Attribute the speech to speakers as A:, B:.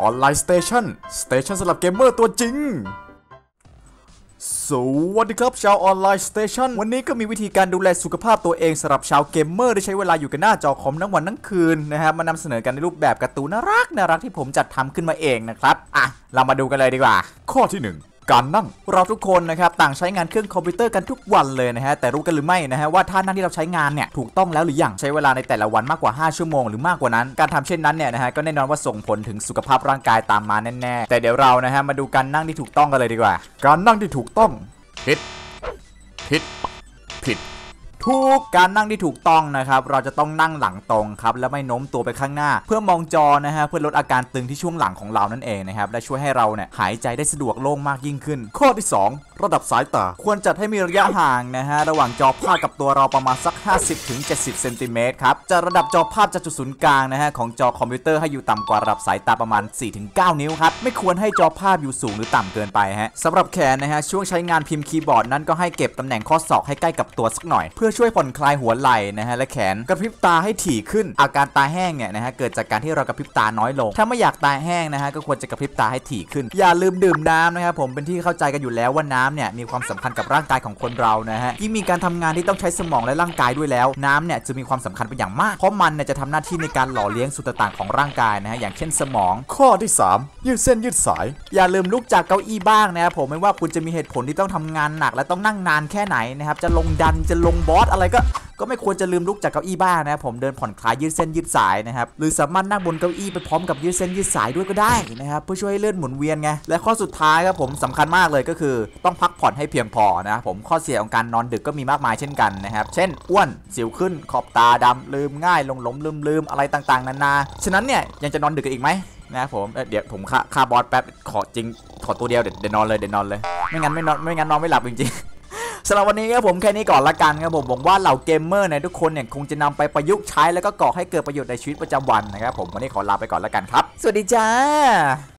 A: ออนไลน์สเตชันสเตชันสำหรับเกมเมอร์ตัวจริง สวัสดีครับ ชาวออนไลน์สเตชันวันนี้ก็มีวิธีการดูแลสุขภาพตัวเองสำหรับชาวเกมเมอร์ที่ใช้เวลาอยู่กับหน้าจอคอมทั้งวันทั้งคืนนะครับมานำเสนอกันในรูปแบบการ์ตูนน่ารักน่ารักที่ผมจัดทำขึ้นมาเองนะครับ อะ เรามาดูกันเลยดีกว่า ข้อที่หนึ่ง การนั่ง เราทุกคนนะครับต่างใช้งานเครื่องคอมพิวเตอร์กันทุกวันเลยนะฮะแต่รู้กันหรือไม่นะฮะว่าท่านั่งที่เราใช้งานเนี่ยถูกต้องแล้วหรือยังใช้เวลาในแต่ละวันมากกว่า 5 ชั่วโมงหรือมากกว่านั้นการทำเช่นนั้นเนี่ยนะฮะก็แน่นอนว่าส่งผลถึงสุขภาพร่างกายตามมาแน่ๆแต่เดี๋ยวเรานะฮะมาดูการนั่งที่ถูกต้องกันเลยดีกว่า การนั่งที่ถูกต้องผิดผิดผิด ถูกการนั่งที่ถูกต้องนะครับเราจะต้องนั่งหลังตรงครับและไม่โน้มตัวไปข้างหน้า เพื่อมองจอนะฮะเพื่อลดอาการตึงที่ช่วงหลังของเรานั่นเองนะครับและช่วยให้เราเนี่ยหายใจได้สะดวกโล่งมากยิ่งขึ้น ข้อที่ 2ระดับสายตา ควรจัดให้มีระยะห่างนะฮะ ระหว่างจอภาพกับตัวเราประมาณสัก 50-70 เซนติเมตรครับจะระดับจอภาพจากจุดศูนย์กลางนะฮะ ของจอคอมพิวเตอร์ให้อยู่ต่ำกว่าระดับสายตาประมาณ 4-9 นิ้วครับ ไม่ควรให้จอภาพอยู่สูงหรือต่ำเกินไปฮะสำหรับแขนนะฮะ ช่วงใช้งานพิมพ์คีย์บอร์ดนั้นก็ให้เก็บตำแหน่งข้อศอกให้ใกล้กับตัวสักหน่อย เพื่อช่วยผ่อนคลายหัวไหล่นะฮะและแขนกระพริบตาให้ถี่ขึ้น อาการตาแห้งเนี่ยนะฮะเกิดจากการที่เรากระพริบตาน้อยลง ถ้าไม่อยากตาแห้งนะฮะก็ควรจะกระพริบตาให้ถี่ขึ้น อย่าลืมดื่มน้ำนะครับผมเป็นที่เข้าใจกันอยู่แล้วว่าน้ำำเนี่ยมีความสำคัญกับร่างกายของคนเรานะฮะยิ่งมีการทำงานที่ต้องใช้สมองและร่างกายด้วยแล้ว น้ำเนี่ยจะมีความสำคัญเป็นอย่างมาก เพราะมันเนี่ยจะทำหน้าที่ในการหล่อเลี้ยงส่วนต่างๆของร่างกายนะฮะอย่างเช่นสมอง ข้อที่ 3 ยืดเส้นยืดสาย อย่าลืมลุกจากเก้าอี้บ้างนะครับผมไม่ว่าคุณจะมีเหตุผลที่ต้องทำงานหนัก และต้องนั่งนานแค่ไหนนะครับจะลงดันจะลงบอสอะไรก็ ก็ไม่ควรจะลืมลุกจากเก้าอี้บ้างนะครับผมเดินผ่อนคลายยืดเส้นยืดสายนะครับหรือสามารถนั่งบนเก้าอี้ไปพร้อมกับยืดเส้นยืดสายด้วยก็ได้นะครับเพื่อช่วยให้เลือดหมุนเวียนไงและข้อสุดท้ายครับผมสำคัญมากเลยก็คือ ต้องพักผ่อนให้เพียงพอนะครับผมข้อเสียของการนอนดึกก็มีมากมายเช่นกันนะครับเช่นอ้วนสิวขึ้นขอบตาดำลืมง่ายลงหลงลืมลืมอะไรต่างๆนานาฉะนั้นเนี่ยยังจะนอนดึกกันอีกไหมนะครับผมเดี๋ยวผมค่าค่าบอสแป๊บขอจริงขอตัวเดียวเดี๋ยวเดี๋ยวนอนเลยเดี๋ยวนอนเลย ไม่งั้นไม่นอนไม่งั้นนอนไม่หลับจริงๆ สำหรับวันนี้ครับผมแค่นี้ก่อนละกันครับผมหวังว่าเหล่าเกมเมอร์เนี่ยทุกคนเนี่ยคงจะนำไปประยุกต์ใช้แล้วก็ก่อให้เกิดประโยชน์ในชีวิตประจำวันนะครับผมวันนี้ขอลาไปก่อนละกันครับ สวัสดีจ้า